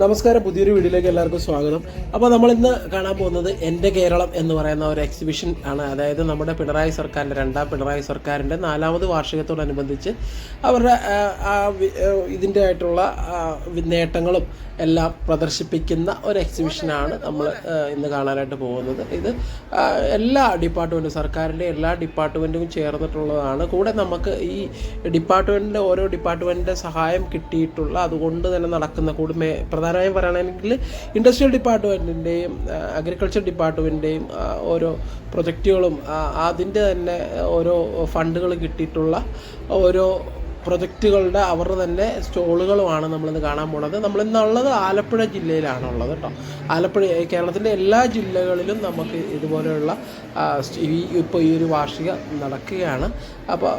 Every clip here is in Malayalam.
നമസ്കാരം. പുതിയൊരു വീഡിയോയിലേക്ക് എല്ലാവർക്കും സ്വാഗതം. അപ്പോൾ നമ്മൾ ഇന്ന് കാണാൻ പോകുന്നത് എന്റെ കേരളം എന്ന് പറയുന്ന ഒരു എക്സിബിഷൻ ആണ്. അതായത് നമ്മുടെ പിണറായി സർക്കാരിന്റെ രണ്ടാം പിണറായി സർക്കാരിന്റെ നാലാമത് വാർഷികത്തോടനുബന്ധിച്ച് അവരുടെ ഇതിന്റെ ആയിട്ടുള്ള നേട്ടങ്ങളും എല്ലാം പ്രദർശിപ്പിക്കുന്ന ഒരു എക്സിബിഷനാണ് നമ്മൾ ഇന്ന് കാണാനായിട്ട് പോകുന്നത്. ഇത് എല്ലാ ഡിപ്പാർട്ട്മെന്റും സർക്കാരിന്റെ എല്ലാ ഡിപ്പാർട്ട്മെന്റും ചേർന്നിട്ടുള്ളതാണ്. കൂടെ നമുക്ക് ഈ ഡിപ്പാർട്ട്മെന്റിന്റെ ഓരോ ഡിപ്പാർട്ട്മെന്റിന്റെ സഹായം കിട്ടിയിട്ടുള്ള അതുകൊണ്ട് തന്നെ നടക്കുന്ന കൂടുമേ പ്രധാനമായും പറയുകയാണെങ്കിൽ ഇൻഡസ്ട്രിയൽ ഡിപ്പാർട്ട്മെന്റിന്റെയും അഗ്രികൾച്ചർ ഡിപ്പാർട്ട്മെന്റിന്റെയും ഓരോ പ്രൊജക്റ്റുകളും അതിന്റെ തന്നെ ഓരോ ഫണ്ടുകൾ കിട്ടിയിട്ടുള്ള ഓരോ പ്രൊജക്റ്റുകളുടെ അവരുടെ തന്നെ സ്റ്റോളുകളുമാണ് നമ്മളിന്ന് കാണാൻ പോണത്. നമ്മളിന്നുള്ളത് ആലപ്പുഴ ജില്ലയിലാണുള്ളത് കേട്ടോ ആലപ്പുഴ കേരളത്തിന്റെ എല്ലാ ജില്ലകളിലും നമുക്ക് ഇതുപോലെയുള്ള ഈ ഇപ്പോൾ ഈ ഒരു വാർഷിക നടക്കുകയാണ്. അപ്പോൾ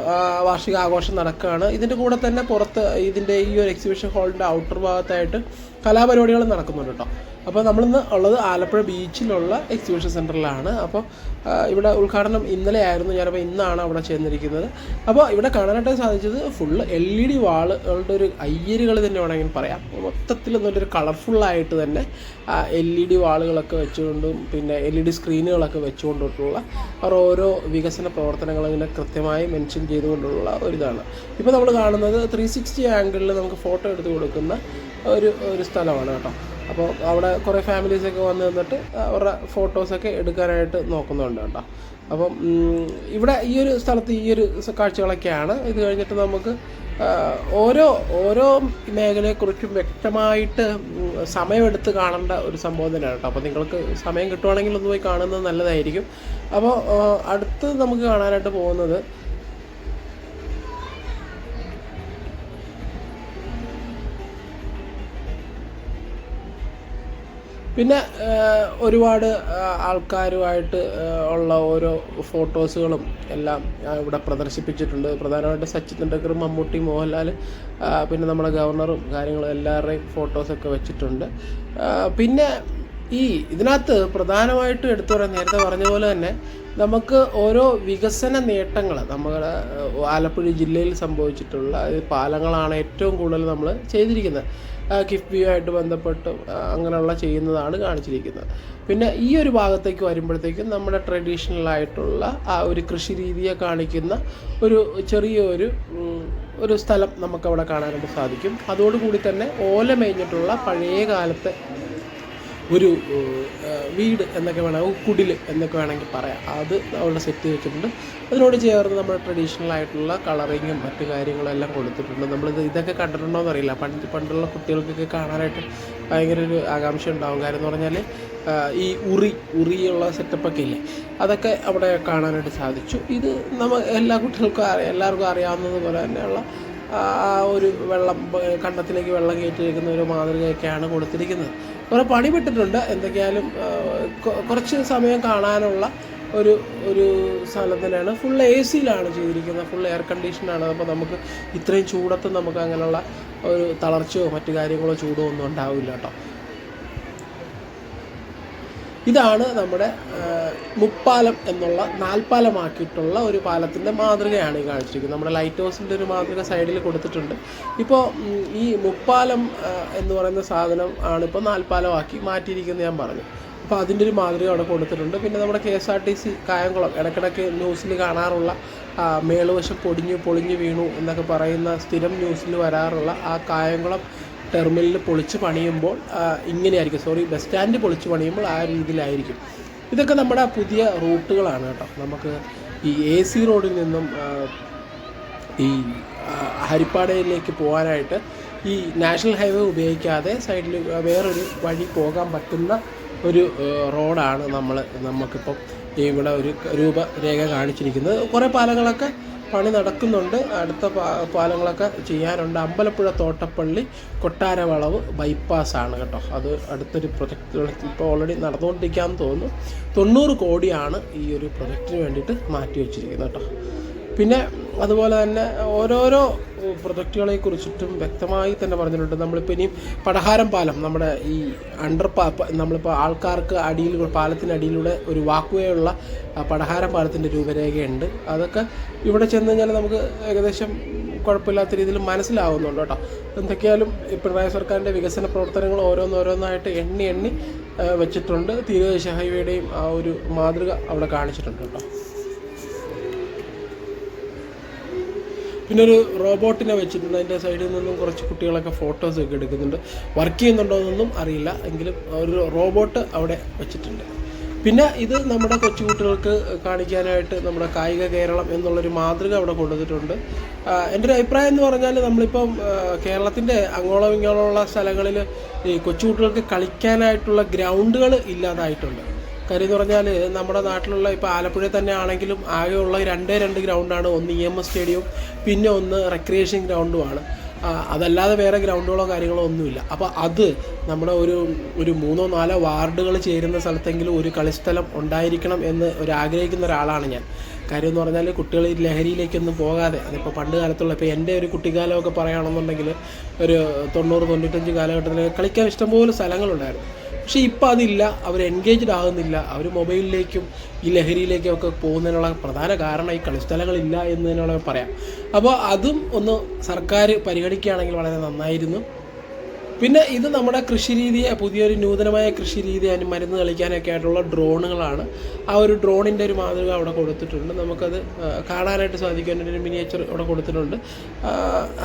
വാർഷിക ആഘോഷം നടക്കുകയാണ്. ഇതിന്റെ കൂടെ തന്നെ പുറത്ത് ഇതിന്റെ ഈ ഒരു എക്സിബിഷൻ ഹാളിന്റെ ഔട്ടർ ഭാഗത്തായിട്ട് കലാപരിപാടികൾ നടക്കുന്നുണ്ട് കേട്ടോ. അപ്പോൾ നമ്മളിന്ന് ഉള്ളത് ആലപ്പുഴ ബീച്ചിലുള്ള എക്സിബിഷൻ സെന്ററിലാണ് അപ്പോൾ ഇവിടെ ഉദ്ഘാടനം ഇന്നലെ ആയിരുന്നു ഞാനപ്പോൾ ഇന്നാണ് അവിടെ ചെന്നിരിക്കുന്നത് അപ്പോൾ ഇവിടെ കാണാനായിട്ട് സാധിച്ചത് ഫുള്ള് എൽ ഇ ഡി വാളുകളുടെ ഒരു അയ്യരുകൾ തന്നെ വേണമെങ്കിൽ പറയാം. മൊത്തത്തിൽ നല്ലൊരു കളർഫുള്ളായിട്ട് തന്നെ എൽ ഇ ഡി വാളുകളൊക്കെ വെച്ചുകൊണ്ടും പിന്നെ എൽ ഇ ഡി സ്ക്രീനുകളൊക്കെ വെച്ചുകൊണ്ടിട്ടുള്ള അവർ ഓരോ വികസന പ്രവർത്തനങ്ങൾ ഇങ്ങനെ കൃത്യമായി മെൻഷൻ ചെയ്തുകൊണ്ടുള്ള ഒരിതാണ്. ഇപ്പോൾ നമ്മൾ കാണുന്നത് ത്രീ സിക്സ്റ്റി ആംഗിളിൽ നമുക്ക് ഫോട്ടോ എടുത്ത് കൊടുക്കുന്ന ഒരു ഒരു സ്ഥലമാണ് കേട്ടോ. അപ്പോൾ അവിടെ കുറേ ഫാമിലീസൊക്കെ വന്ന് നിന്നിട്ട് അവരുടെ ഫോട്ടോസൊക്കെ എടുക്കാനായിട്ട് നോക്കുന്നുണ്ട് കേട്ടോ. അപ്പം ഇവിടെ ഈ ഒരു സ്ഥലത്ത് ഈ ഒരു കാഴ്ചകളൊക്കെയാണ്. ഇത് കഴിഞ്ഞിട്ട് നമുക്ക് ഓരോ ഓരോ മേഖലയെക്കുറിച്ചും വ്യക്തമായിട്ട് സമയമെടുത്ത് കാണേണ്ട ഒരു സംഭവം തന്നെയാണ് കേട്ടോ. അപ്പോൾ നിങ്ങൾക്ക് സമയം കിട്ടുവാണെങ്കിൽ ഒന്ന് പോയി കാണുന്നത് നല്ലതായിരിക്കും. അപ്പോൾ അടുത്ത് നമുക്ക് കാണാനായിട്ട് പോകുന്നത് പിന്നെ ഒരുപാട് ആൾക്കാരുമായിട്ട് ഉള്ള ഓരോ ഫോട്ടോസുകളും എല്ലാം ഞാൻ ഇവിടെ പ്രദർശിപ്പിച്ചിട്ടുണ്ട്. പ്രധാനമായിട്ട് സച്ചിൻ തെണ്ടുൽക്കർ മമ്മൂട്ടി മോഹൻലാൽ പിന്നെ നമ്മുടെ ഗവർണറും കാര്യങ്ങളും എല്ലാവരുടെയും ഫോട്ടോസൊക്കെ വെച്ചിട്ടുണ്ട്. പിന്നെ ഈ ഇതിനകത്ത് പ്രധാനമായിട്ടും എടുത്തു പറയാൻ നേരത്തെ പറഞ്ഞ പോലെ തന്നെ നമുക്ക് ഓരോ വികസന നേട്ടങ്ങൾ നമ്മുടെ ആലപ്പുഴ ജില്ലയിൽ സംഭവിച്ചിട്ടുള്ള പാലങ്ങളാണ് ഏറ്റവും കൂടുതൽ നമ്മൾ ചെയ്തിരിക്കുന്നത്. കിഫ്ബിയുമായിട്ട് ബന്ധപ്പെട്ട് അങ്ങനെയുള്ള ചെയ്യുന്നതാണ് കാണിച്ചിരിക്കുന്നത്. പിന്നെ ഈ ഒരു ഭാഗത്തേക്ക് വരുമ്പോഴത്തേക്കും നമ്മുടെ ട്രഡീഷണൽ ആയിട്ടുള്ള ആ ഒരു കൃഷി രീതിയെ കാണിക്കുന്ന ഒരു ചെറിയൊരു ഒരു ഒരു സ്ഥലം നമുക്കവിടെ കാണാനായിട്ട് സാധിക്കും. അതോടുകൂടി തന്നെ ഓല മേഞ്ഞിട്ടുള്ള പഴയ കാലത്തെ ഒരു വീട് എന്നൊക്കെ വേണമെങ്കിൽ കുടിൽ എന്നൊക്കെ വേണമെങ്കിൽ പറയാം. അത് അവിടെ സെറ്റ് ചെയ്ത് വെച്ചിട്ടുണ്ട്. അതിനോട് ചേർന്ന് നമ്മൾ ട്രഡീഷണൽ ആയിട്ടുള്ള കളറിങ്ങും മറ്റു കാര്യങ്ങളും എല്ലാം കൊടുത്തിട്ടുണ്ട്. നമ്മൾ ഇതൊക്കെ കണ്ടിട്ടുണ്ടോ എന്നറിയില്ല. പണ്ട് പണ്ടുള്ള കുട്ടികൾക്കൊക്കെ കാണാനായിട്ട് ഭയങ്കര ഒരു ആകാംക്ഷ ഉണ്ടാവും. കാര്യം എന്ന് പറഞ്ഞാൽ ഈ ഉറി ഉറിയുള്ള സെറ്റപ്പൊക്കെ ഇല്ലേ അതൊക്കെ അവിടെ കാണാനായിട്ട് സാധിച്ചു. ഇത് നമ്മൾ എല്ലാ കുട്ടികൾക്കും അറിയാം എല്ലാവർക്കും അറിയാവുന്നത് പോലെ തന്നെയുള്ള ആ ഒരു വെള്ളം കണ്ടത്തിലേക്ക് വെള്ളം കയറ്റി വെക്കുന്ന ഒരു മാതൃകയൊക്കെയാണ് കൊടുത്തിരിക്കുന്നത്. കുറേ പണിപ്പെട്ടിട്ടുണ്ട്. എന്തൊക്കെയാലും കുറച്ച് സമയം കാണാനുള്ള ഒരു ഒരു സ്ഥലം തന്നെയാണ്. ഫുൾ എ സിയിലാണ് ചെയ്തിരിക്കുന്നത്. ഫുൾ എയർ കണ്ടീഷനാണ് അപ്പോൾ നമുക്ക് ഇത്രയും ചൂടത്ത് നമുക്ക് അങ്ങനെയുള്ള ഒരു തളർച്ചയോ മറ്റു കാര്യങ്ങളോ ചൂടോ ഒന്നും ഉണ്ടാവില്ല കേട്ടോ. ഇതാണ് നമ്മുടെ മുപ്പാലം എന്നുള്ള നാൽപ്പാലമാക്കിയിട്ടുള്ള ഒരു പാലത്തിന്റെ മാതൃകയാണ് ഈ കാണിച്ചിരിക്കുന്നത് നമ്മുടെ ലൈറ്റ് ഹൗസിന്റെ ഒരു മാതൃക സൈഡിൽ കൊടുത്തിട്ടുണ്ട്. ഇപ്പോൾ ഈ മുപ്പാലം എന്ന് പറയുന്ന സാധനം ആണ് നാൽപ്പാലമാക്കി മാറ്റിയിരിക്കുന്നത് ഞാൻ പറഞ്ഞു. അപ്പോൾ അതിന്റെ ഒരു മാതൃക അവിടെ കൊടുത്തിട്ടുണ്ട്. പിന്നെ നമ്മുടെ K S R T C Kayamkulam ഇടയ്ക്കിടയ്ക്ക് ന്യൂസിൽ കാണാറുള്ള മേളുവശം പൊടിഞ്ഞു പൊളിഞ്ഞു വീണു എന്നൊക്കെ പറയുന്ന സ്ഥിരം ന്യൂസിൽ വരാറുള്ള ആ കായംകുളം ടെർമിനൽ പൊളിച്ച് പണിയുമ്പോൾ ഇങ്ങനെ ഇങ്ങനെയായിരിക്കും. സോറി ബസ് സ്റ്റാൻഡ് പൊളിച്ച് പണിയുമ്പോൾ ആ രീതിയിലായിരിക്കും. ഇതൊക്കെ നമ്മുടെ പുതിയ റൂട്ടുകളാണ് കേട്ടോ. നമുക്ക് ഈ എ സി റോഡിൽ നിന്നും ഈ ഹരിപ്പാടയിലേക്ക് പോകാനായിട്ട് ഈ നാഷണൽ ഹൈവേ ഉപയോഗിക്കാതെ സൈഡിൽ വേറൊരു വഴി പോകാൻ പറ്റുന്ന ഒരു റോഡാണ് നമ്മൾ നമുക്കിപ്പം ഇവിടെ ഒരു രൂപരേഖ കാണിച്ചിരിക്കുന്നത്. കുറേ പാലങ്ങളൊക്കെ പണി നടക്കുന്നുണ്ട്. അടുത്ത പാലങ്ങളൊക്കെ ചെയ്യാനുണ്ട്. അമ്പലപ്പുഴ തോട്ടപ്പള്ളി കൊട്ടാരവളവ് ബൈപ്പാസാണ് കേട്ടോ. അത് അടുത്തൊരു പ്രൊജക്റ്റ് ഇപ്പോൾ ഓൾറെഡി നടന്നുകൊണ്ടിരിക്കാമെന്ന് തോന്നുന്നു. തൊണ്ണൂറ് കോടിയാണ് ഈ ഒരു പ്രൊജക്റ്റിന് വേണ്ടിയിട്ട് മാറ്റി വെച്ചിരിക്കുന്നത് കേട്ടോ. പിന്നെ അതുപോലെ തന്നെ ഓരോരോ പ്രൊജക്റ്റുകളെ കുറിച്ചിട്ടും വ്യക്തമായി തന്നെ പറഞ്ഞിട്ടുണ്ട്. നമ്മളിപ്പോൾ ഇനിയും പടഹാരം പാലം നമ്മുടെ ഈ അണ്ടർ പാ നമ്മളിപ്പോൾ ആൾക്കാർക്ക് അടിയിൽ പാലത്തിനടിയിലൂടെ ഒരു വാക്കുവേയുള്ള പടഹാരം പാലത്തിന്റെ രൂപരേഖയുണ്ട്. അതൊക്കെ ഇവിടെ ചെന്ന് കഴിഞ്ഞാൽ നമുക്ക് ഏകദേശം കുഴപ്പമില്ലാത്ത രീതിയിൽ മനസ്സിലാവുന്നുണ്ട് കേട്ടോ. എന്തൊക്കെയാലും പിണറായി സർക്കാരിന്റെ വികസന പ്രവർത്തനങ്ങൾ ഓരോന്നോരോന്നായിട്ട് എണ്ണി എണ്ണി വെച്ചിട്ടുണ്ട്. തീരദേശ ഹൈവേയുടെയും ആ ഒരു മാതൃക അവിടെ കാണിച്ചിട്ടുണ്ട് കേട്ടോ. പിന്നെ ഒരു റോബോട്ടിനെ വെച്ചിട്ടുണ്ട്. അതിന്റെ സൈഡിൽ നിന്നും കുറച്ച് കുട്ടികളൊക്കെ ഫോട്ടോസ് ഒക്കെ എടുക്കുന്നുണ്ട്. വർക്ക് ചെയ്യുന്നുണ്ടോ എന്നൊന്നും അറിയില്ല. എങ്കിലും ഒരു റോബോട്ട് അവിടെ വെച്ചിട്ടുണ്ട്. പിന്നെ ഇത് നമ്മുടെ കൊച്ചു കുട്ടികൾക്ക് കാണിക്കാനായിട്ട് നമ്മുടെ കായിക കേരളം എന്നുള്ളൊരു മാതൃക അവിടെ കൊണ്ടുവന്നിട്ടുണ്ട്. എന്റെ ഒരു അഭിപ്രായം എന്ന് പറഞ്ഞാൽ നമ്മളിപ്പം കേരളത്തിന്റെ അങ്ങോളം ഇങ്ങോളമുള്ള സ്ഥലങ്ങളിൽ ഈ കൊച്ചു കുട്ടികൾക്ക് കളിക്കാനായിട്ടുള്ള ഗ്രൗണ്ടുകൾ ഇല്ലാതായിട്ടുണ്ട്. കാര്യം എന്ന് പറഞ്ഞാൽ നമ്മുടെ നാട്ടിലുള്ള ഇപ്പോൾ ആലപ്പുഴ തന്നെ ആണെങ്കിലും ആകെയുള്ള രണ്ടേ രണ്ട് ഗ്രൗണ്ടാണ്. ഒന്ന് ഇ എം എസ് സ്റ്റേഡിയവും പിന്നെ ഒന്ന് റെക്രിയേഷൻ ഗ്രൗണ്ടുമാണ് അതല്ലാതെ വേറെ ഗ്രൗണ്ടുകളോ കാര്യങ്ങളോ ഒന്നുമില്ല. അപ്പോൾ അത് നമ്മുടെ ഒരു ഒരു മൂന്നോ നാലോ വാർഡുകൾ ചേരുന്ന സ്ഥലത്തെങ്കിലും ഒരു കളിസ്ഥലം ഉണ്ടായിരിക്കണം എന്ന് ഒരു ആഗ്രഹിക്കുന്ന ഒരാളാണ് ഞാൻ. കാര്യം എന്ന് പറഞ്ഞാൽ കുട്ടികൾ ലഹരിയിലേക്കൊന്നും പോകാതെ അതിപ്പോൾ പണ്ട് കാലത്തുള്ള ഇപ്പോൾ എന്റെ ഒരു കുട്ടിക്കാലമൊക്കെ പറയുകയാണെന്നുണ്ടെങ്കിൽ ഒരു തൊണ്ണൂറ് തൊണ്ണൂറ്റഞ്ച് കാലഘട്ടത്തിൽ കളിക്കാൻ ഇഷ്ടംപോലെ സ്ഥലങ്ങളുണ്ടായിരുന്നു. പക്ഷേ ഇപ്പോൾ അതില്ല. അവർ എൻഗേജ്ഡ് ആകുന്നില്ല. അവർ മൊബൈലിലേക്കും ഈ ലഹരിയിലേക്കും ഒക്കെ പോകുന്നതിനുള്ള പ്രധാന കാരണം ഈ കളിസ്ഥലങ്ങളില്ല എന്നതിനുള്ള പറയാം. അപ്പോൾ അതും ഒന്ന് സർക്കാർ പരിഗണിക്കുകയാണെങ്കിൽ വളരെ നന്നായിരുന്നു. പിന്നെ ഇത് നമ്മുടെ കൃഷി രീതിയെ പുതിയൊരു നൂതനമായ കൃഷി രീതി അതിന് മരുന്ന് കളിക്കാനൊക്കെ ആയിട്ടുള്ള ഡ്രോണുകളാണ്. ആ ഒരു ഡ്രോണിന്റെ ഒരു മാതൃക അവിടെ കൊടുത്തിട്ടുണ്ട്. നമുക്കത് കാണാനായിട്ട് സാധിക്കാൻ ഒരു മിനിയേച്ചർ അവിടെ കൊടുത്തിട്ടുണ്ട്.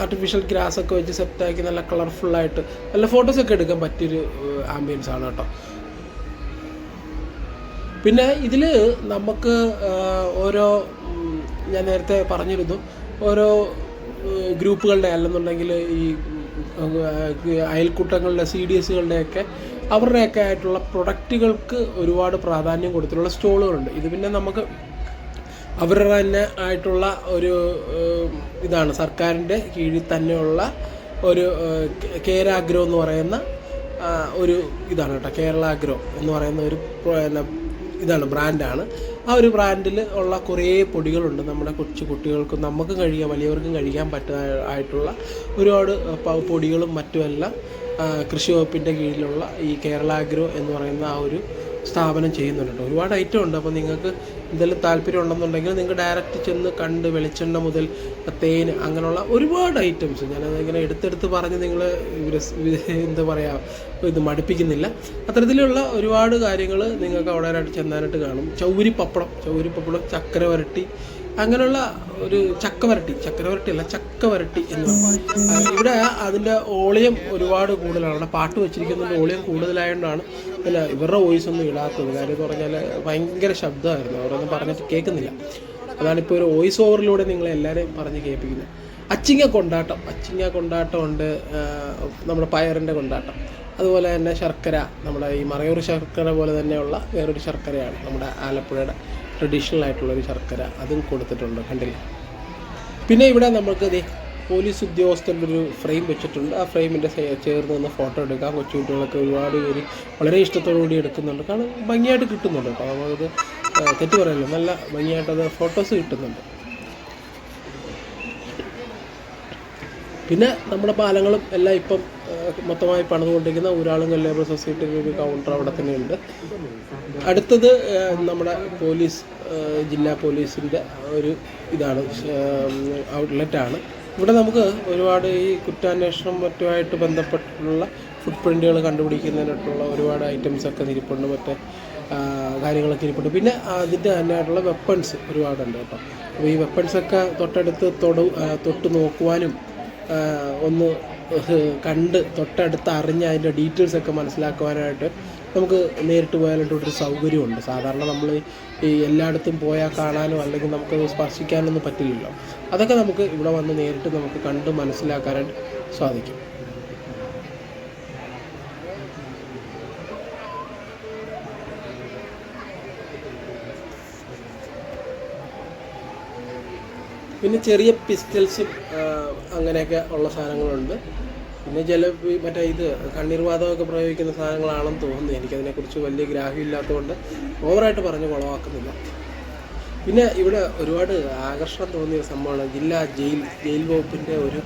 ആർട്ടിഫിഷ്യൽ ഗ്രാസ് ഒക്കെ വെച്ച് സെറ്റാക്കി നല്ല കളർഫുള്ളായിട്ട് നല്ല ഫോട്ടോസൊക്കെ എടുക്കാൻ പറ്റിയൊരു ആംബിയൻസ് ആണ് കേട്ടോ. പിന്നെ ഇതിൽ നമുക്ക് ഓരോ ഞാൻ നേരത്തെ പറഞ്ഞിരുന്നു ഓരോ ഗ്രൂപ്പുകളുടെ അല്ലെന്നുണ്ടെങ്കിൽ ഈ അയൽക്കൂട്ടങ്ങളുടെ സി ഡി എസുകളുടെയൊക്കെ അവരുടെയൊക്കെ ആയിട്ടുള്ള പ്രൊഡക്റ്റുകൾക്ക് ഒരുപാട് പ്രാധാന്യം കൊടുത്തിട്ടുള്ള സ്റ്റോളുകളുണ്ട്. ഇത് പിന്നെ നമുക്ക് അവരുടെ തന്നെ ആയിട്ടുള്ള ഒരു ഇതാണ് സർക്കാരിന്റെ കീഴിൽ തന്നെയുള്ള ഒരു കേരാഗ്രോ എന്ന് പറയുന്ന ഒരു ഇതാണ് കേട്ടോ. കേരള ആഗ്രോ എന്ന് പറയുന്ന ഒരു ഇതാണ് ബ്രാൻഡാണ്. ആ ഒരു ബ്രാൻഡിൽ ഉള്ള കുറേ പൊടികളുണ്ട്. നമ്മുടെ കൊച്ചു കുട്ടികൾക്കും നമുക്കും കഴിയാൻ വലിയവർക്കും കഴിക്കാൻ പറ്റുന്ന ആയിട്ടുള്ള ഒരുപാട് പൊടികളും മറ്റുമെല്ലാം കൃഷി വകുപ്പിന്റെ കീഴിലുള്ള ഈ കേരള അഗ്രോ എന്ന് പറയുന്ന ആ ഒരു സ്ഥാപനം ചെയ്യുന്നുണ്ട് ഒരുപാട് ഐറ്റം ഉണ്ട്. അപ്പോൾ നിങ്ങൾക്ക് എന്തെങ്കിലും താല്പര്യം ഉണ്ടെന്നുണ്ടെങ്കിൽ നിങ്ങൾ ഡയറക്റ്റ് ചെന്ന് കണ്ട് വെളിച്ചെണ്ണ മുതൽ തേന് അങ്ങനെയുള്ള ഒരുപാട് ഐറ്റംസ് ഞാനത് ഇങ്ങനെ എടുത്തെടുത്ത് പറഞ്ഞ് നിങ്ങൾ എന്താ പറയുക ഇത് മടുപ്പിക്കുന്നില്ല. അത്തരത്തിലുള്ള ഒരുപാട് കാര്യങ്ങൾ നിങ്ങൾക്ക് അവിടെ ചെന്നാനായിട്ട് കാണും. ചൗരി പപ്പടം ചൗരി പപ്പടം ചക്കര വരട്ടി അങ്ങനെയുള്ള ഒരു ചക്കവരട്ടി ചക്കരവരട്ടി അല്ല ചക്കവരട്ടി എന്ന് പറയും. ഇവിടെ അതിന്റെ ഓളിയം ഒരുപാട് കൂടുതലാണ്. പാട്ട് വെച്ചിരിക്കുന്നതിന്റെ ഓളിയം കൂടുതലായതുകൊണ്ടാണ് പിന്നെ ഇവരുടെ വോയിസ് ഒന്നും ഇടാത്തത്. കാര്യം എന്ന് പറഞ്ഞാൽ ഭയങ്കര ശബ്ദമായിരുന്നു. അവരൊന്നും പറഞ്ഞിട്ട് കേൾക്കുന്നില്ല. അതാണിപ്പോൾ ഒരു വോയിസ് ഓവറിലൂടെ നിങ്ങൾ എല്ലാവരെയും പറഞ്ഞ് കേൾപ്പിക്കുന്നത്. അച്ചിങ്ങ കൊണ്ടാട്ടം. അച്ചിങ്ങ കൊണ്ടാട്ടം ഉണ്ട് നമ്മുടെ പയറിന്റെ കൊണ്ടാട്ടം. അതുപോലെ തന്നെ ശർക്കര. നമ്മുടെ ഈ മറയൂർ ശർക്കര പോലെ തന്നെയുള്ള വേറൊരു ശർക്കരയാണ് നമ്മുടെ ആലപ്പുഴയുടെ ട്രഡീഷണൽ ആയിട്ടുള്ള ഒരു ശർക്കര. അതും കൊടുത്തിട്ടുണ്ട് കണ്ടില്ല? പിന്നെ ഇവിടെ നമുക്ക് പോലീസ് ഉദ്യോഗസ്ഥരുടെ ഒരു ഫ്രെയിം വെച്ചിട്ടുണ്ട്. ആ ഫ്രെയിമിന്റെ ചേർന്ന് നിന്ന് ഫോട്ടോ എടുക്കുക കൊച്ചു കുട്ടികളൊക്കെ ഒരുപാട് പേര് വളരെ ഇഷ്ടത്തോടുകൂടി എടുക്കുന്നുണ്ട്. കാരണം ഭംഗിയായിട്ട് കിട്ടുന്നുണ്ട് കേട്ടോ. നമുക്കത് തെറ്റ് പറയല്ലോ. നല്ല ഭംഗിയായിട്ടത് ഫോട്ടോസ് കിട്ടുന്നുണ്ട്. പിന്നെ നമ്മുടെ പാലങ്ങളും എല്ലാം ഇപ്പം മൊത്തമായി പണിതുകൊണ്ടിരിക്കുന്ന ഒരാളും ലേബർ സൊസൈറ്റിയുടെ ഒരു കൗണ്ടർ അവിടെ തന്നെയുണ്ട്. അടുത്തത് നമ്മുടെ പോലീസ് ജില്ലാ പോലീസിന്റെ ഒരു ഇതാണ് ഔട്ട്ലെറ്റാണ്. ഇവിടെ നമുക്ക് ഒരുപാട് ഈ കുറ്റാന്വേഷണം മറ്റുമായിട്ട് ബന്ധപ്പെട്ടിട്ടുള്ള ഫുട് പ്രിന്റുകൾ കണ്ടുപിടിക്കുന്നതിനായിട്ടുള്ള ഒരുപാട് ഐറ്റംസ് ഒക്കെ ഇരിപ്പുണ്ട്. മറ്റേ കാര്യങ്ങളൊക്കെ ഇരിപ്പുണ്ട്. പിന്നെ അതിന്റെ തന്നെയായിട്ടുള്ള വെപ്പൺസ് ഒരുപാടുണ്ട് കേട്ടോ. അപ്പോൾ ഈ വെപ്പൺസൊക്കെ തൊട്ടടുത്ത് തൊടു തൊട്ട് നോക്കുവാനും ഒന്ന് കണ്ട് തൊട്ടടുത്ത് അറിഞ്ഞ് അതിന്റെ ഡീറ്റെയിൽസ് ഒക്കെ മനസ്സിലാക്കുവാനായിട്ട് നമുക്ക് നേരിട്ട് പോയാലോട്ടൊരു സൗകര്യമുണ്ട്. സാധാരണ നമ്മൾ ഈ എല്ലായിടത്തും പോയാൽ കാണാനോ അല്ലെങ്കിൽ നമുക്ക് സ്പർശിക്കാനൊന്നും പറ്റില്ലല്ലോ. അതൊക്കെ നമുക്ക് ഇവിടെ വന്ന് നേരിട്ട് നമുക്ക് കണ്ട് മനസ്സിലാക്കാനായിട്ട് സാധിക്കും. പിന്നെ ചെറിയ പിസ്റ്റൽസും അങ്ങനെയൊക്കെ ഉള്ള സാധനങ്ങളുണ്ട്. പിന്നെ ചില മറ്റേ ഇത് കണ്ണീർവാതമൊക്കെ പ്രയോഗിക്കുന്ന സാധനങ്ങളാണെന്ന് തോന്നുന്നു. എനിക്കതിനെക്കുറിച്ച് വലിയ ഗ്രാഹ്യമില്ലാത്തതുകൊണ്ട് ഓവറായിട്ട് പറഞ്ഞ് കുളവാക്കുന്നില്ല. പിന്നെ ഇവിടെ ഒരുപാട് ആകർഷണം തോന്നിയ സംഭവമാണ് ജില്ലാ ജയിൽ ജയിൽ വകുപ്പിന്റെ ഒരു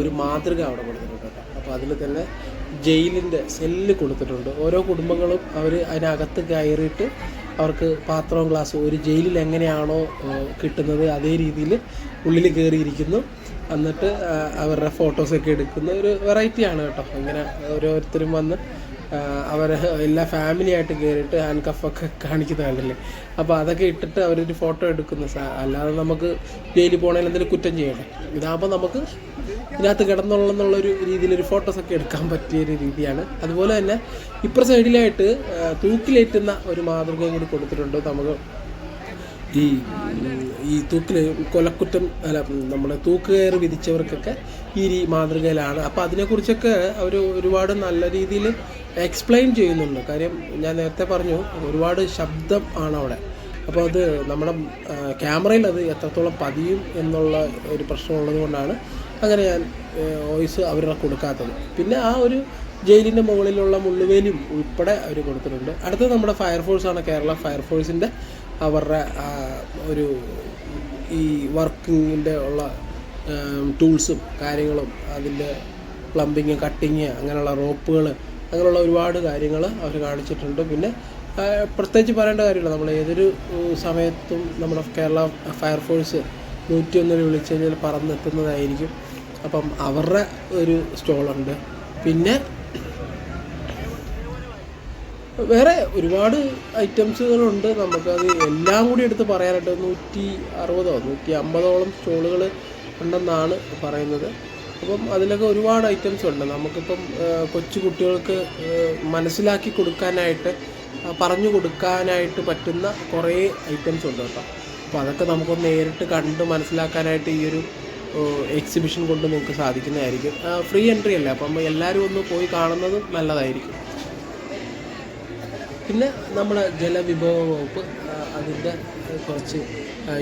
ഒരു മാതൃക അവിടെ കൊടുത്തിട്ടുണ്ട് അപ്പോൾ അതിൽ തന്നെ ജയിലിന്റെ സെല്ല് കൊടുത്തിട്ടുണ്ട്. ഓരോ കുടുംബങ്ങളും അവർ അതിനകത്ത് കയറിയിട്ട് അവർക്ക് പാത്രവും ഗ്ലാസ്സും ഒരു ജയിലിൽ എങ്ങനെയാണോ കിട്ടുന്നത് അതേ രീതിയിൽ ഉള്ളിൽ കയറിയിരിക്കുന്നു. എന്നിട്ട് അവരുടെ ഫോട്ടോസൊക്കെ എടുക്കുന്ന ഒരു വെറൈറ്റിയാണ് കേട്ടോ. ഇങ്ങനെ ഓരോരുത്തരും വന്ന് അവർ എല്ലാ ഫാമിലിയായിട്ട് കയറിയിട്ട് ഹാൻഡ് കഫൊക്കെ കാണിക്കുന്ന അപ്പോൾ അതൊക്കെ ഇട്ടിട്ട് അവരൊരു ഫോട്ടോ എടുക്കുന്ന. അല്ലാതെ നമുക്ക് ജയിലിൽ പോകണമെങ്കിൽ എന്തെങ്കിലും കുറ്റം ചെയ്യണം. ഇതാകുമ്പോൾ നമുക്ക് ഇതിനകത്ത് കിടന്നുള്ളെന്നുള്ളൊരു രീതിയിലൊരു ഫോട്ടോസൊക്കെ എടുക്കാൻ പറ്റിയ ഒരു രീതിയാണ്. അതുപോലെ തന്നെ ഇപ്പുറ സൈഡിലായിട്ട് തൂക്കിലേറ്റുന്ന ഒരു മാതൃകയും കൂടി കൊടുത്തിട്ടുണ്ട്. നമുക്ക് ഈ ഈ തൂക്കിൽ കൊലക്കുറ്റം അല്ല നമ്മുടെ തൂക്കുകയർ വിധിച്ചവർക്കൊക്കെ ഈ മാതൃകയിലാണ്. അപ്പോൾ അതിനെക്കുറിച്ചൊക്കെ അവർ ഒരുപാട് നല്ല രീതിയിൽ എക്സ്പ്ലെയിൻ ചെയ്യുന്നുണ്ട്. കാര്യം ഞാൻ നേരത്തെ പറഞ്ഞു ഒരുപാട് ശബ്ദം ആണ് അവിടെ. അപ്പോൾ അത് നമ്മുടെ ക്യാമറയിൽ അത് എത്രത്തോളം പതിയും എന്നുള്ള ഒരു പ്രശ്നമുള്ളത് കൊണ്ടാണ് അങ്ങനെ ഞാൻ വോയിസ് അവരുടെ കൊടുക്കാത്തത്. പിന്നെ ആ ഒരു ജയിലിന്റെ മുകളിലുള്ള മുള്ളുവേലിയും ഉൾപ്പെടെ അവർ കൊടുത്തിട്ടുണ്ട്. അടുത്തത് നമ്മുടെ ഫയർഫോഴ്സാണ് കേരള ഫയർഫോഴ്സിന്റെ അവരുടെ ഒരു ഈ വർക്കിങ്ങിന്റെ ഉള്ള ടൂൾസും കാര്യങ്ങളും അതിന്റെ പ്ലംബിങ് കട്ടിങ് അങ്ങനെയുള്ള റോപ്പുകൾ അങ്ങനെയുള്ള ഒരുപാട് കാര്യങ്ങൾ അവർ കാണിച്ചിട്ടുണ്ട്. പിന്നെ പ്രത്യേകിച്ച് പറയേണ്ട കാര്യമില്ല. നമ്മൾ ഏതൊരു സമയത്തും നമ്മുടെ കേരള ഫയർഫോഴ്സ് നൂറ്റി ഒന്നിൽ വിളിച്ചു കഴിഞ്ഞാൽ പറന്നെത്തുന്നതായിരിക്കും അപ്പം അവരുടെ ഒരു സ്റ്റോളുണ്ട്. പിന്നെ വേറെ ഒരുപാട് ഐറ്റംസുകളുണ്ട്. നമുക്കത് എല്ലാം കൂടി എടുത്ത് പറയാനായിട്ട് നൂറ്റി അറുപതോ നൂറ്റി അമ്പതോളം സ്റ്റോളുകൾ ഉണ്ടെന്നാണ് പറയുന്നത്. അപ്പം അതിലൊക്കെ ഒരുപാട് ഐറ്റംസ് ഉണ്ട്. നമുക്കിപ്പം കൊച്ചു കുട്ടികൾക്ക് മനസ്സിലാക്കി കൊടുക്കാനായിട്ട് പറഞ്ഞു കൊടുക്കാനായിട്ട് പറ്റുന്ന കുറേ ഐറ്റംസ് ഉണ്ട് കേട്ടോ. അപ്പോൾ അതൊക്കെ നമുക്കൊന്ന് നേരിട്ട് കണ്ട് മനസ്സിലാക്കാനായിട്ട് ഈ ഒരു എക്സിബിഷൻ കൊണ്ട് നമുക്ക് സാധിക്കുന്നതായിരിക്കും. ഫ്രീ എൻട്രി അല്ലേ? അപ്പം എല്ലാവരും ഒന്ന് പോയി കാണുന്നത് നല്ലതായിരിക്കും. പിന്നെ നമ്മളെ ജലവിഭവ വകുപ്പ് അതിന്റെ കുറച്ച്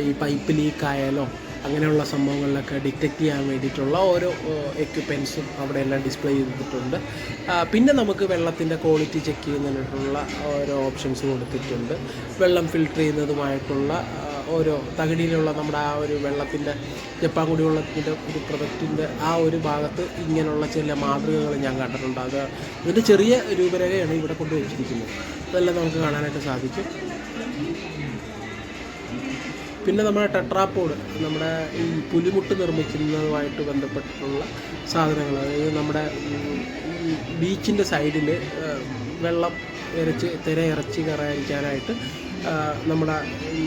ഈ പൈപ്പ് ലീക്കായാലോ അങ്ങനെയുള്ള സംഭവങ്ങളിലൊക്കെ ഡിറ്റക്റ്റ് ചെയ്യാൻ വേണ്ടിയിട്ടുള്ള ഓരോ എക്യുപ്മെൻസും അവിടെ എല്ലാം ഡിസ്പ്ലേ ചെയ്തിട്ടുണ്ട്. പിന്നെ നമുക്ക് വെള്ളത്തിന്റെ ക്വാളിറ്റി ചെക്ക് ചെയ്യുന്നതിനുള്ള ഓരോ ഓപ്ഷൻസ് കൊടുത്തിട്ടുണ്ട്. വെള്ളം ഫിൽട്ടർ ചെയ്യുന്നതുമായിട്ടുള്ള ഓരോ തകിടിയിലുള്ള നമ്മുടെ ആ ഒരു വെള്ളത്തിന്റെ ജപ്പാൻ കുടിവെള്ളത്തിന്റെ ഒരു പ്രൊഡക്റ്റിന്റെ ആ ഒരു ഭാഗത്ത് ഇങ്ങനെയുള്ള ചില മാതൃകകൾ ഞാൻ കണ്ടിട്ടുണ്ട്. അത് ഇതിന്റെ ചെറിയ രൂപരേഖയാണ് ഇവിടെ കൊണ്ടുവച്ചിരിക്കുന്നത് അതെല്ലാം നമുക്ക് കാണാനായിട്ട് സാധിക്കും. പിന്നെ നമ്മുടെ ടെട്രാപ്പോഡ് നമ്മുടെ ഈ പുലിമുട്ട് നിർമ്മിക്കുന്നതുമായിട്ട് ബന്ധപ്പെട്ടിട്ടുള്ള സാധനങ്ങൾ അതായത് നമ്മുടെ ബീച്ചിന്റെ സൈഡിൽ വെള്ളം ഇറച്ചി തിര ഇറച്ചി കറയിക്കാനായിട്ട് നമ്മുടെ ഈ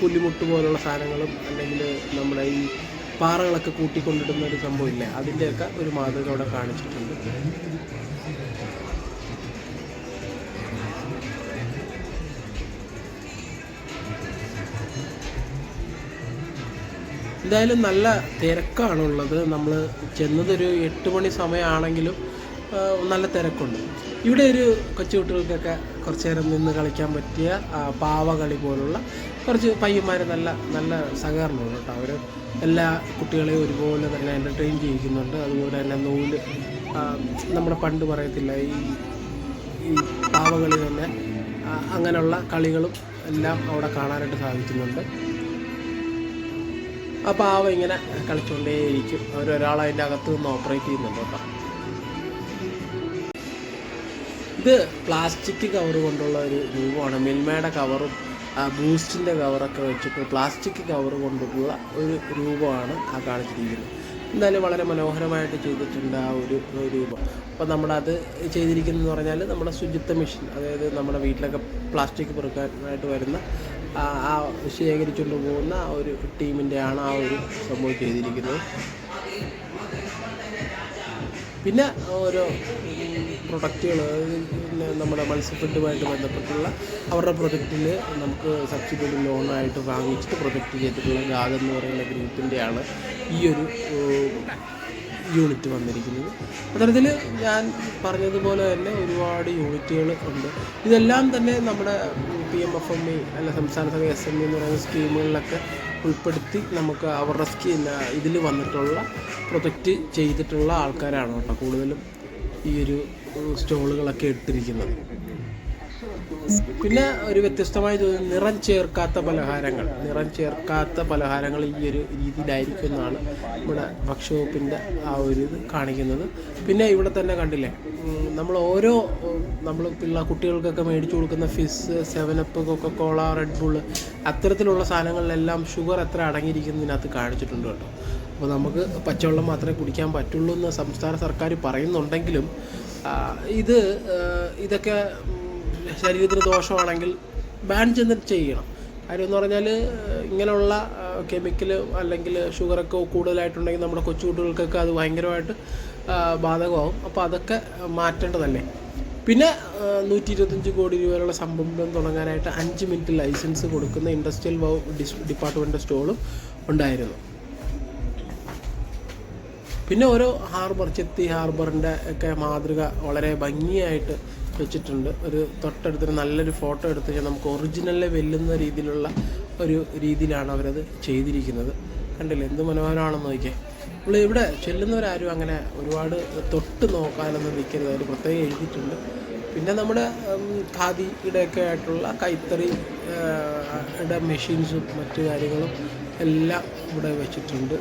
പുലിമുട്ട് പോലുള്ള സാധനങ്ങളും അല്ലെങ്കിൽ നമ്മുടെ ഈ പാറകളൊക്കെ കൂട്ടിക്കൊണ്ടിടുന്ന ഒരു സംഭവമില്ലേ? അതിന്റെയൊക്കെ ഒരു മാതൃക അവിടെ കാണിച്ചിട്ടുണ്ട്. എന്തായാലും നല്ല തിരക്കാണുള്ളത്. നമ്മൾ ചെന്നതൊരു എട്ട് മണി സമയമാണെങ്കിലും നല്ല തിരക്കുണ്ട്. ഇവിടെ ഒരു കൊച്ചു കുട്ടികൾക്കൊക്കെ കുറച്ച് നേരം നിന്ന് കളിക്കാൻ പറ്റിയ പാവകളി പോലുള്ള കുറച്ച് പയ്യന്മാർ നല്ല നല്ല സഹകരണമുണ്ട് കേട്ടോ. അവർ എല്ലാ കുട്ടികളെയും ഒരുപോലെ തന്നെ എന്റർടൈൻ ചെയ്യിക്കുന്നുണ്ട്. അതുപോലെ തന്നെ നൂൽ നമ്മുടെ പണ്ട് പറയത്തില്ല ഈ ഈ പാവകളി തന്നെ അങ്ങനെയുള്ള കളികളും എല്ലാം അവിടെ കാണാനായിട്ട് സാധിക്കുന്നുണ്ട്. ആ പാവ ഇങ്ങനെ കളിച്ചുകൊണ്ടേയിരിക്കും അവരൊരാൾ അതിന്റെ അകത്ത് നിന്ന് ഓപ്പറേറ്റ് ചെയ്യുന്നുണ്ട് കേട്ടോ. ഇത് പ്ലാസ്റ്റിക് കവർ കൊണ്ടുള്ള ഒരു രൂപമാണ്. മിൽമയുടെ കവറും ബൂസ്റ്റിന്റെ കവറൊക്കെ വെച്ചിട്ട് പ്ലാസ്റ്റിക് കവർ കൊണ്ടുള്ള ഒരു രൂപമാണ് ആ കാണിച്ചിരിക്കുന്നത്. എന്തായാലും വളരെ മനോഹരമായിട്ട് ചെയ്തിട്ടുണ്ട് ആ ഒരു രൂപം. അപ്പോൾ നമ്മളത് ചെയ്തിരിക്കുന്നതെന്ന് പറഞ്ഞാൽ നമ്മുടെ ശുചിത്വ മിഷൻ അതായത് നമ്മുടെ വീട്ടിലൊക്കെ പ്ലാസ്റ്റിക് പെറുക്കാനായിട്ട് വരുന്ന ആ ശേഖരിച്ചുകൊണ്ട് പോകുന്ന ആ ഒരു ടീമിന്റെയാണ് ആ ഒരു സംഭവം ചെയ്തിരിക്കുന്നത്. പിന്നെ ഓരോ പ്രൊഡക്റ്റുകൾ പിന്നെ നമ്മുടെ മത്സ്യഫെഡുമായിട്ട് ബന്ധപ്പെട്ടുള്ള അവരുടെ പ്രൊജക്റ്റിൽ നമുക്ക് സബ്സിഡി ലോണായിട്ട് വാങ്ങിച്ചിട്ട് പ്രൊജക്റ്റ് ചെയ്തിട്ടുള്ള ഗാഗ് എന്ന് പറയുന്ന ഗ്രൂപ്പിന്റെയാണ് ഈ ഒരു യൂണിറ്റ് വന്നിരിക്കുന്നത്. അത്തരത്തിൽ ഞാൻ പറഞ്ഞതുപോലെ തന്നെ ഒരുപാട് യൂണിറ്റുകൾ ഉണ്ട്. ഇതെല്ലാം തന്നെ നമ്മുടെ P M F M E അല്ല സംസ്ഥാന സഭ എസ് എം ഇ എന്ന് പറയുന്ന സ്കീമുകളിലൊക്കെ ഉൾപ്പെടുത്തി നമുക്ക് അവരുടെ സ്കീം ഇതിൽ വന്നിട്ടുള്ള പ്രൊജക്റ്റ് ചെയ്തിട്ടുള്ള ആൾക്കാരാണ് കേട്ടോ കൂടുതലും ഈ ഒരു സ്റ്റോളുകളൊക്കെ ഇട്ടിരിക്കുന്നത്. പിന്നെ ഒരു വ്യത്യസ്തമായ നിറം ചേർക്കാത്ത പലഹാരങ്ങൾ. നിറം ചേർക്കാത്ത പലഹാരങ്ങൾ ഈ ഒരു രീതിയിലായിരിക്കും എന്നാണ് നമ്മുടെ ഭക്ഷ്യവകുപ്പിന്റെ ആ ഒരു ഇത് കാണിക്കുന്നത്. പിന്നെ ഇവിടെ തന്നെ കണ്ടില്ലേ നമ്മൾ ഓരോ നമ്മൾ പിള്ള കുട്ടികൾക്കൊക്കെ മേടിച്ചു കൊടുക്കുന്ന fizz Seven Up Coca Cola red bull അത്തരത്തിലുള്ള സാധനങ്ങളിലെല്ലാം ഷുഗർ എത്ര അടങ്ങിയിരിക്കുന്നതിനകത്ത് കാണിച്ചിട്ടുണ്ട് കേട്ടോ. അപ്പോൾ നമുക്ക് പച്ചവെള്ളം മാത്രമേ കുടിക്കാൻ പറ്റുള്ളൂ എന്ന് സംസ്ഥാന സർക്കാർ പറയുന്നുണ്ടെങ്കിലും ഇത് ഇതൊക്കെ ശരീരത്തിന് ദോഷമാണെങ്കിൽ ബാൻ ചെന്ന് ചെയ്യണം. കാര്യം എന്ന് പറഞ്ഞാൽ ഇങ്ങനെയുള്ള കെമിക്കൽ അല്ലെങ്കിൽ ഷുഗറൊക്കെ കൂടുതലായിട്ടുണ്ടെങ്കിൽ നമ്മുടെ കൊച്ചുകുട്ടികൾക്കൊക്കെ അത് ഭയങ്കരമായിട്ട് ബാധകമാവും. അപ്പോൾ അതൊക്കെ മാറ്റേണ്ടതല്ലേ? പിന്നെ നൂറ്റി ഇരുപത്തഞ്ച് കോടി രൂപയുള്ള സംരംഭം തുടങ്ങാനായിട്ട് അഞ്ച് മിനിറ്റ് ലൈസൻസ് കൊടുക്കുന്ന ഇൻഡസ്ട്രിയൽ ഡിപ്പാർട്ട്മെന്റ് ഡിപ്പാർട്ട്മെന്റ് സ്റ്റോളും ഉണ്ടായിരുന്നു. പിന്നെ ഓരോ ഹാർബർ ചെത്തി ഹാർബറിന്റെ ഒക്കെ മാതൃക വളരെ ഭംഗിയായിട്ട് വെച്ചിട്ടുണ്ട്. ഒരു തൊട്ടടുത്തൊരു നല്ലൊരു ഫോട്ടോ എടുത്ത് കഴിഞ്ഞാൽ നമുക്ക് ഒറിജിനലിൽ വെല്ലുന്ന രീതിയിലുള്ള ഒരു രീതിയിലാണ് അവരത് ചെയ്തിരിക്കുന്നത്. കണ്ടില്ലേ? എന്ത് മനോഹരമാണെന്ന് നോക്കിയേ. നമ്മൾ ഇവിടെ ചെല്ലുന്നവരാരും അങ്ങനെ ഒരുപാട് തൊട്ട് നോക്കാനൊന്നും നിൽക്കരുത്. അവർ പ്രത്യേകം എഴുതിയിട്ടുണ്ട്. പിന്നെ നമ്മുടെ ഖാദിയുടെയൊക്കെ ആയിട്ടുള്ള കൈത്തറി മെഷീൻസും മറ്റു കാര്യങ്ങളും എല്ലാം ഇവിടെ വെച്ചിട്ടുണ്ട്.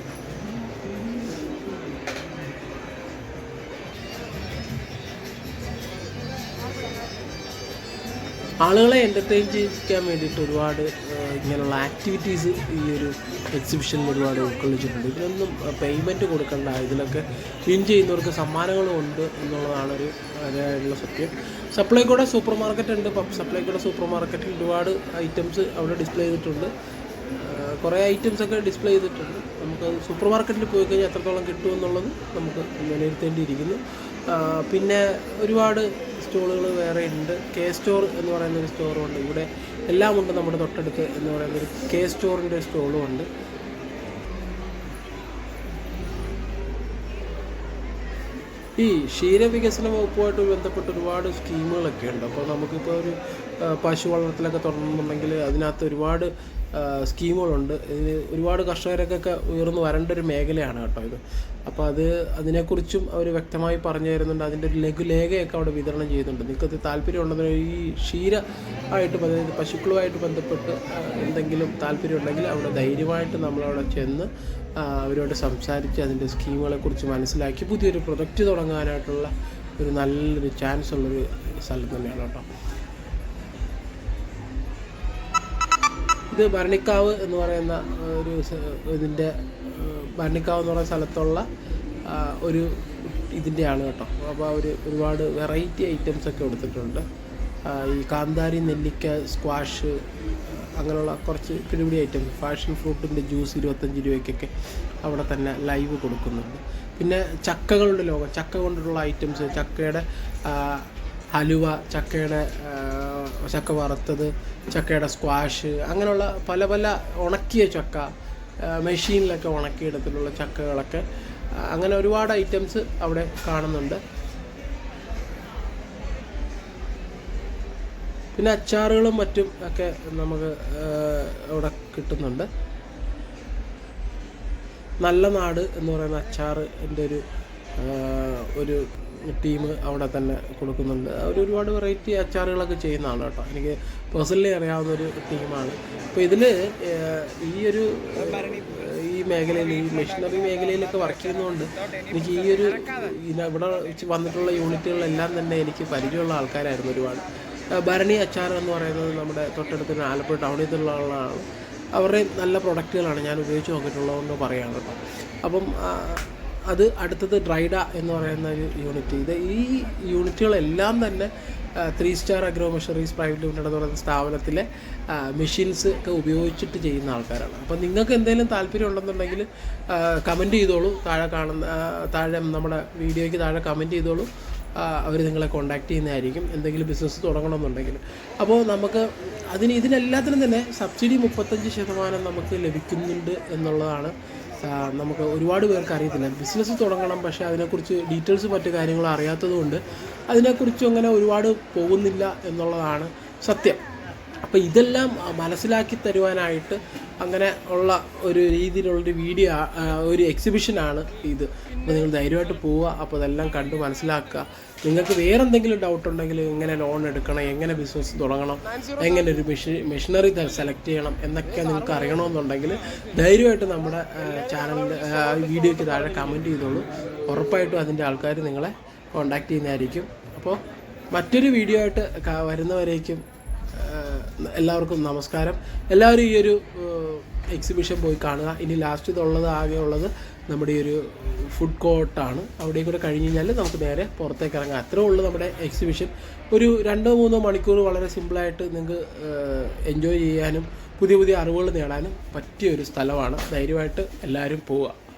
ആളുകളെ എന്റർടൈൻ ചെയ്യിക്കാൻ വേണ്ടിയിട്ട് ഒരുപാട് ഇങ്ങനെയുള്ള ആക്ടിവിറ്റീസ് ഈ ഒരു എക്സിബിഷനിൽ ഒരുപാട് ഉൾക്കൊള്ളിച്ചിട്ടുണ്ട്. ഇതിനൊന്നും പേയ്മെന്റ് കൊടുക്കേണ്ട. ഇതിലൊക്കെ വിൻ ചെയ്യുന്നവർക്ക് സമ്മാനങ്ങളും ഉണ്ട് എന്നുള്ളതാണ് ഒരു അതായിട്ടുള്ള സത്യം. സപ്ലൈക്കോടെ സൂപ്പർ മാർക്കറ്റ് ഉണ്ട്. സപ്ലൈക്കോടെ സൂപ്പർ മാർക്കറ്റിൽ ഒരുപാട് ഐറ്റംസ് അവിടെ ഡിസ്പ്ലേ ചെയ്തിട്ടുണ്ട്. കുറേ ഐറ്റംസ് ഒക്കെ ഡിസ്പ്ലേ ചെയ്തിട്ടുണ്ട്. നമുക്ക് സൂപ്പർ മാർക്കറ്റിൽ പോയി കഴിഞ്ഞാൽ എത്രത്തോളം കിട്ടുമെന്നുള്ളത് നമുക്ക് വിലയിരുത്തേണ്ടിയിരിക്കുന്നു പിന്നെ ഒരുപാട് സ്റ്റോളുകൾ വേറെ ഉണ്ട്. കെ സ്റ്റോർ എന്ന് പറയുന്ന ഒരു സ്റ്റോറും ഉണ്ട്. ഇവിടെ എല്ലാം ഉണ്ട് നമ്മുടെ തൊട്ടടുത്ത് എന്ന് പറയുന്ന ഒരു കെ സ്റ്റോറിന്റെ സ്റ്റോളും ഉണ്ട്. ഈ ക്ഷീരവികസന വകുപ്പുമായിട്ട് ബന്ധപ്പെട്ട് ഒരുപാട് സ്കീമുകളൊക്കെ ഉണ്ട്. അപ്പോൾ നമുക്കിപ്പോൾ ഒരു പശു വളർത്തലൊക്കെ തുടങ്ങുന്നുണ്ടെങ്കിൽ അതിനകത്ത് ഒരുപാട് സ്കീമുകളുണ്ട്. ഇതിന് ഒരുപാട് കർഷകർക്കൊക്കെ ഉയർന്നു വരേണ്ട ഒരു മേഖലയാണ് കേട്ടോ ഇത്. അപ്പോൾ അത് അതിനെക്കുറിച്ചും അവർ വ്യക്തമായി പറഞ്ഞു തരുന്നുണ്ട്. അതിന്റെ ഒരു ലഘുലേഖയൊക്കെ അവിടെ വിതരണം ചെയ്യുന്നുണ്ട്. നിങ്ങൾക്ക് താല്പര്യം ഉണ്ടെന്ന് ഈ ക്ഷീര ആയിട്ട് അതായത് പശുക്കളുമായിട്ട് ബന്ധപ്പെട്ട് എന്തെങ്കിലും താല്പര്യം ഉണ്ടെങ്കിൽ അവിടെ ധൈര്യമായിട്ട് നമ്മളവിടെ ചെന്ന് അവരോട് സംസാരിച്ച് അതിന്റെ സ്കീമുകളെക്കുറിച്ച് മനസ്സിലാക്കി പുതിയൊരു പ്രൊജക്റ്റ് തുടങ്ങാനായിട്ടുള്ള ഒരു നല്ലൊരു ചാൻസ് ഉള്ളൊരു സ്ഥലം തന്നെയാണ് കേട്ടോ. ഇത് ഭരണിക്കാവ് എന്ന് പറയുന്ന ഒരു ഇതിന്റെ ഭരണിക്കാവ് എന്ന് പറയുന്ന സ്ഥലത്തുള്ള ഒരു ഇതിന്റെയാണ് കേട്ടോ. അപ്പോൾ അവർ ഒരുപാട് വെറൈറ്റി ഐറ്റംസ് ഒക്കെ കൊടുത്തിട്ടുണ്ട്. ഈ കാന്താരി നെല്ലിക്ക സ്ക്വാഷ് അങ്ങനെയുള്ള കുറച്ച് പിടിപിടി ഐറ്റംസ് ഫാഷൻ ഫ്രൂട്ടിന്റെ ജ്യൂസ് ഇരുപത്തഞ്ച് രൂപയ്ക്കൊക്കെ അവിടെ തന്നെ ലൈവ് കൊടുക്കുന്നുണ്ട്. പിന്നെ ചക്കകളുടെ ലോകം. ചക്ക കൊണ്ടുള്ള ഐറ്റംസ് ചക്കയുടെ ഹലുവ ചക്കയുടെ ചക്ക വറുത്തത് ചക്കയുടെ സ്ക്വാഷ് അങ്ങനെയുള്ള പല പല ഉണക്കിയ ചക്ക മെഷീനിലൊക്കെ ഉണക്കിയെടുത്തിട്ടുള്ള ചക്കകളൊക്കെ അങ്ങനെ ഒരുപാട് ഐറ്റംസ് അവിടെ കാണുന്നുണ്ട്. പിന്നെ അച്ചാറുകളും മറ്റും ഒക്കെ നമുക്ക് അവിടെ കിട്ടുന്നുണ്ട്. നല്ല നാട് എന്ന് പറയുന്ന അച്ചാറിന്റെ ഒരു ഒരു ടീം അവിടെ തന്നെ കൊടുക്കുന്നുണ്ട്. അവർ ഒരുപാട് വെറൈറ്റി അച്ചാറുകളൊക്കെ ചെയ്യുന്നതാണ് കേട്ടോ എനിക്ക് പേഴ്സണലി അറിയാവുന്ന ഒരു ടീമാണ് അപ്പോൾ ഇതിൽ ഈ ഒരു ഈ മേഖലയിൽ ഈ മെഷീനറി മേഖലയിലൊക്കെ വർക്ക് ചെയ്യുന്നതുകൊണ്ട് എനിക്ക് ഈ ഒരു ഇവിടെ വന്നിട്ടുള്ള യൂണിറ്റുകളെല്ലാം തന്നെ എനിക്ക് പരിചയമുള്ള ആൾക്കാരായിരുന്നു ഒരുപാട്. ഭരണി അച്ചാർ എന്ന് പറയുന്നത് നമ്മുടെ തൊട്ടടുത്ത് ആലപ്പുഴ ടൗണിൽ നിന്നുള്ള ആളാണ്. അവരുടെ നല്ല പ്രൊഡക്റ്റുകളാണ് ഞാൻ ഉപയോഗിച്ച് നോക്കിയിട്ടുള്ളതെന്ന് പറയുകയാണ് കേട്ടോ അപ്പം അത് അടുത്തത് ഡ്രൈഡ എന്ന് പറയുന്ന ഒരു യൂണിറ്റ് ഇത് ഈ യൂണിറ്റുകളെല്ലാം തന്നെ three star agro measures private limited എന്ന് പറയുന്ന സ്ഥാപനത്തിലെ മെഷീൻസ് ഒക്കെ ഉപയോഗിച്ചിട്ട് ചെയ്യുന്ന ആൾക്കാരാണ്. അപ്പം നിങ്ങൾക്ക് എന്തെങ്കിലും താല്പര്യം ഉണ്ടെന്നുണ്ടെങ്കിൽ കമന്റ് ചെയ്തോളൂ. താഴെ കാണുന്ന താഴെ നമ്മുടെ വീഡിയോയ്ക്ക് താഴെ കമന്റ് ചെയ്തോളൂ. അവർ നിങ്ങളെ കോണ്ടാക്ട് ചെയ്യുന്നതായിരിക്കും. എന്തെങ്കിലും ബിസിനസ് തുടങ്ങണമെന്നുണ്ടെങ്കിൽ. അപ്പോൾ നമുക്ക് അതിന് ഇതിനെല്ലാത്തിനും തന്നെ സബ്സിഡി മുപ്പത്തഞ്ച് ശതമാനം നമുക്ക് ലഭിക്കുന്നുണ്ട് എന്നുള്ളതാണ് നമുക്ക് ഒരുപാട് പേർക്ക് അറിയത്തില്ല. ബിസിനസ് തുടങ്ങണം പക്ഷേ അതിനെക്കുറിച്ച് ഡീറ്റെയിൽസ് മറ്റു കാര്യങ്ങൾ അറിയാത്തതുകൊണ്ട് അതിനെക്കുറിച്ച് അങ്ങനെ ഒരുപാട് പോകുന്നില്ല എന്നുള്ളതാണ് സത്യം. അപ്പോൾ ഇതെല്ലാം മനസ്സിലാക്കി തരുവാനായിട്ട് അങ്ങനെ ഉള്ള ഒരു രീതിയിലുള്ളൊരു വീഡിയോ ഒരു എക്സിബിഷനാണ് ഇത്. അപ്പോൾ നിങ്ങൾ ധൈര്യമായിട്ട് പോവുക. അപ്പോൾ ഇതെല്ലാം കണ്ട് മനസ്സിലാക്കുക. നിങ്ങൾക്ക് വേറെ എന്തെങ്കിലും ഡൗട്ട് ഉണ്ടെങ്കിൽ എങ്ങനെ ലോൺ എടുക്കണം എങ്ങനെ ബിസിനസ് തുടങ്ങണം എങ്ങനെ ഒരു മെഷീൻ മെഷീനറി സെലക്ട് ചെയ്യണം എന്നൊക്കെ നിങ്ങൾക്ക് അറിയണമെന്നുണ്ടെങ്കിൽ ധൈര്യമായിട്ട് നമ്മുടെ ചാനലിന്റെ വീഡിയോയ്ക്ക് താഴെ കമന്റ് ചെയ്തോളൂ. ഉറപ്പായിട്ടും അതിന്റെ ആൾക്കാർ നിങ്ങളെ കോൺടാക്റ്റ് ചെയ്യുന്നതായിരിക്കും. അപ്പോൾ മറ്റൊരു വീഡിയോ ആയിട്ട് വരുന്നവരേക്കും എല്ലാവർക്കും നമസ്കാരം. എല്ലാവരും ഈ ഒരു എക്സിബിഷൻ പോയി കാണുക. ഇനി ലാസ്റ്റ് ഇതുള്ളത് ആകെ ഉള്ളത് നമ്മുടെ ഈ ഒരു ഫുഡ് കോർട്ടാണ് അവിടെ കൂടെ കഴിഞ്ഞ് കഴിഞ്ഞാൽ നമുക്ക് നേരെ പുറത്തേക്ക് ഇറങ്ങാം. അത്രേ ഉള്ളൂ നമ്മുടെ എക്സിബിഷൻ ഒരു രണ്ടോ മൂന്നോ മണിക്കൂർ വളരെ സിമ്പിളായിട്ട് നിങ്ങൾക്ക് എൻജോയ് ചെയ്യാനും പുതിയ പുതിയ അറിവുകൾ നേടാനും പറ്റിയ ഒരു സ്ഥലമാണ്. ധൈര്യമായിട്ട് എല്ലാവരും പോവുക.